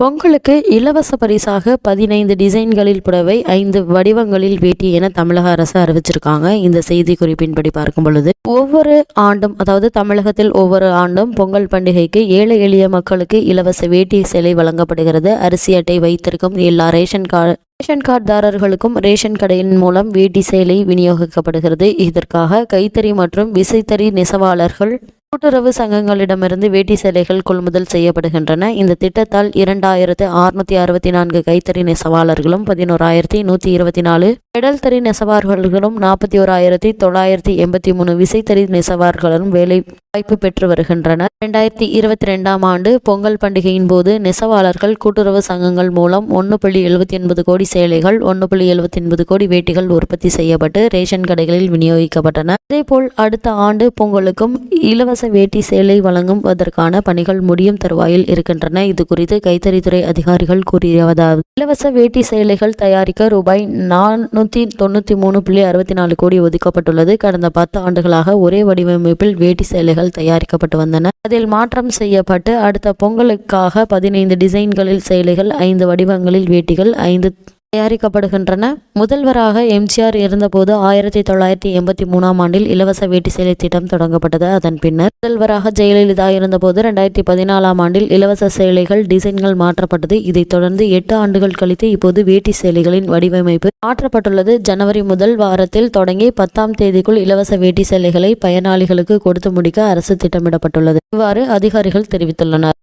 பொங்கலுக்கு இலவச பரிசாக பதினைந்து டிசைன்களில் புடவை ஐந்து வடிவங்களில் வேட்டி என தமிழக அரசு அறிவிச்சிருக்காங்க. இந்த செய்தி குறிப்பின்படி பார்க்கும் பொழுது ஒவ்வொரு ஆண்டும் அதாவது தமிழகத்தில் ஒவ்வொரு ஆண்டும் பொங்கல் பண்டிகைக்கு ஏழை எளிய மக்களுக்கு இலவச வேட்டி சேலை வழங்கப்படுகிறது. அரிசி அட்டை வைத்திருக்கும் எல்லா ரேஷன் கார்டு ரேஷன் கார்டுதாரர்களுக்கும் ரேஷன் கடையின் மூலம் வேட்டி சேலை விநியோகிக்கப்படுகிறது. இதற்காக கைத்தறி மற்றும் விசைத்தறி நெசவாளர்கள் கூட்டுறவு சங்கங்களிடமிருந்து வேட்டி சேலைகள் கொள்முதல் செய்யப்படுகின்றன. இந்த திட்டத்தால் இரண்டாயிரத்து அறுநூத்தி அறுபத்தி நான்கு கைத்தறி நெசவாளர்களும் பதினோராயிரத்தி நூற்றி இருபத்தி நாலு பெடல் தறி நெசவாளர்களும் நாற்பத்தி ஓராயிரத்தி தொள்ளாயிரத்தி எண்பத்தி மூணு விசைத்தறி நெசவாளர்களும் வேலை வாய்ப்பு பெற்று வருகின்றனர் இரண்டாயிரத்தி இருபத்தி ரெண்டாம் ஆண்டு பொங்கல் பண்டிகையின் போது நெசவாளர்கள் கூட்டுறவு சங்கங்கள் மூலம் ஒன்று புள்ளி எழுபத்தி ஒன்பது கோடி சேலைகள் ஒன்று புள்ளி எழுபத்தி ஒன்பது கோடி வேட்டிகள் உற்பத்தி செய்யப்பட்டு ரேஷன் கடைகளில் விநியோகிக்கப்பட்டன. அதேபோல் அடுத்த ஆண்டு பொங்கலுக்கும் இலவச இலவச வேட்டி சேலை வழங்குவதற்கான பணிகள் முடியும் தருவாயில் இருக்கின்றன. இது குறித்து கைத்தறித்துறை அதிகாரிகள் கூறியதாவது இலவச வேட்டி சேலைகள் தயாரிக்க ரூபாய் நானூற்றி தொண்ணூற்றி மூணு புள்ளி அறுபத்தி நாலு கோடி ஒதுக்கப்பட்டுள்ளது. கடந்த பத்து ஆண்டுகளாக ஒரே வடிவமைப்பில் வேட்டி சேலைகள் தயாரிக்கப்பட்டு வந்தன. அதில் மாற்றம் செய்யப்பட்டு அடுத்த பொங்கலுக்காக பதினைந்து டிசைன்களில் சேலைகள் ஐந்து வடிவங்களில் வேட்டிகள் ஐந்து தயாரிக்கப்படுகின்றன. முதல்வராக எம்ஜிஆர் இருந்தபோது ஆயிரத்தி தொள்ளாயிரத்தி எண்பத்தி மூணாம் ஆண்டில் இலவச வேட்டி சேலை திட்டம் தொடங்கப்பட்டது. அதன் பின்னர் முதல்வராக ஜெயலலிதா இருந்தபோது ரெண்டாயிரத்தி பதினாலாம் ஆண்டில் இலவச சேலைகள் டிசைன்கள் மாற்றப்பட்டது. இதைத் தொடர்ந்து எட்டு ஆண்டுகள் கழித்து இப்போது வேட்டி சேலைகளின் வடிவமைப்பு மாற்றப்பட்டுள்ளது. ஜனவரி முதல் வாரத்தில் தொடங்கி பத்தாம் தேதிக்குள் இலவச வேட்டி சேலைகளை பயனாளிகளுக்கு கொடுத்து முடிக்க அரசு திட்டமிடப்பட்டுள்ளது. இவ்வாறு அதிகாரிகள் தெரிவித்துள்ளனர்.